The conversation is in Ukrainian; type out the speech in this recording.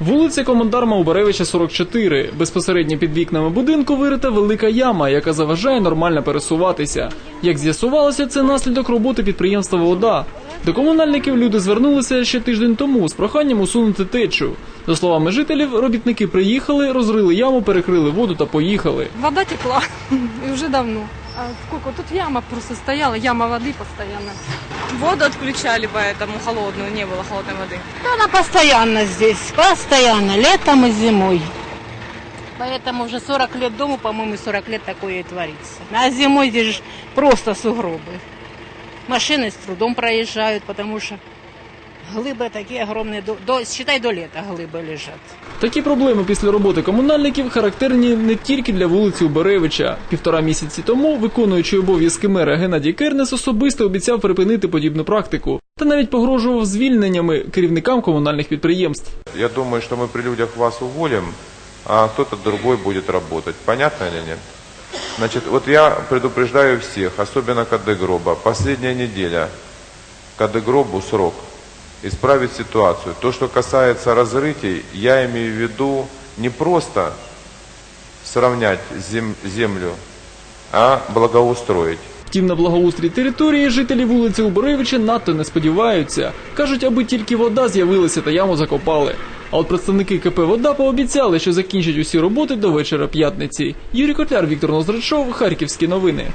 Вулиця Командарма Убаревича 44. Безпосередньо під вікнами будинку вирита велика яма, яка заважає нормально пересуватися. Як з'ясувалося, це наслідок роботи підприємства Вода. До комунальників люди звернулися ще тиждень тому з проханням усунути течу. За словами жителів, робітники приїхали, розрили яму, перекрили воду та поїхали. Вода текла и уже давно. А? Тут яма просто стояла, яма воды постоянно. Воду отключали, поэтому холодную, не было холодной воды. Она постоянно здесь, постоянно, летом и зимой. Поэтому уже 40 лет дому, по-моему, 40 лет такое и творится. А зимой здесь же просто сугробы. Машины с трудом проезжают, потому что глыбы такие огромные, до, до, считай, до лета глыбы лежат. Такі проблеми після роботи комунальників характерні не тільки для вулиці Убаревича. Півтора місяці тому виконуючий обов'язки мера Геннадій Кернес особисто обіцяв припинити подібну практику та навіть погрожував звільненнями керівникам комунальних підприємств. Я думаю, что мы при людях вас уволим, а кто-то другой будет работать. Понятно или нет? Значит, вот я предупреждаю всех, особенно Кадегроба, последняя неделя, Кадегробу срок, исправить ситуацию. То, что касается разрытий, я имею в виду не просто сравнять зем- землю, а благоустроить. Втім, на благоустрій території жителі вулиці Убаревича надто не сподіваються. Кажуть, аби тільки вода з'явилася та яму закопали. А от представники КП Вода пообіцяли, що закінчать усі роботи до вечора п'ятниці. Юрій Котляр, Віктор Ноздрачов, Харківські новини.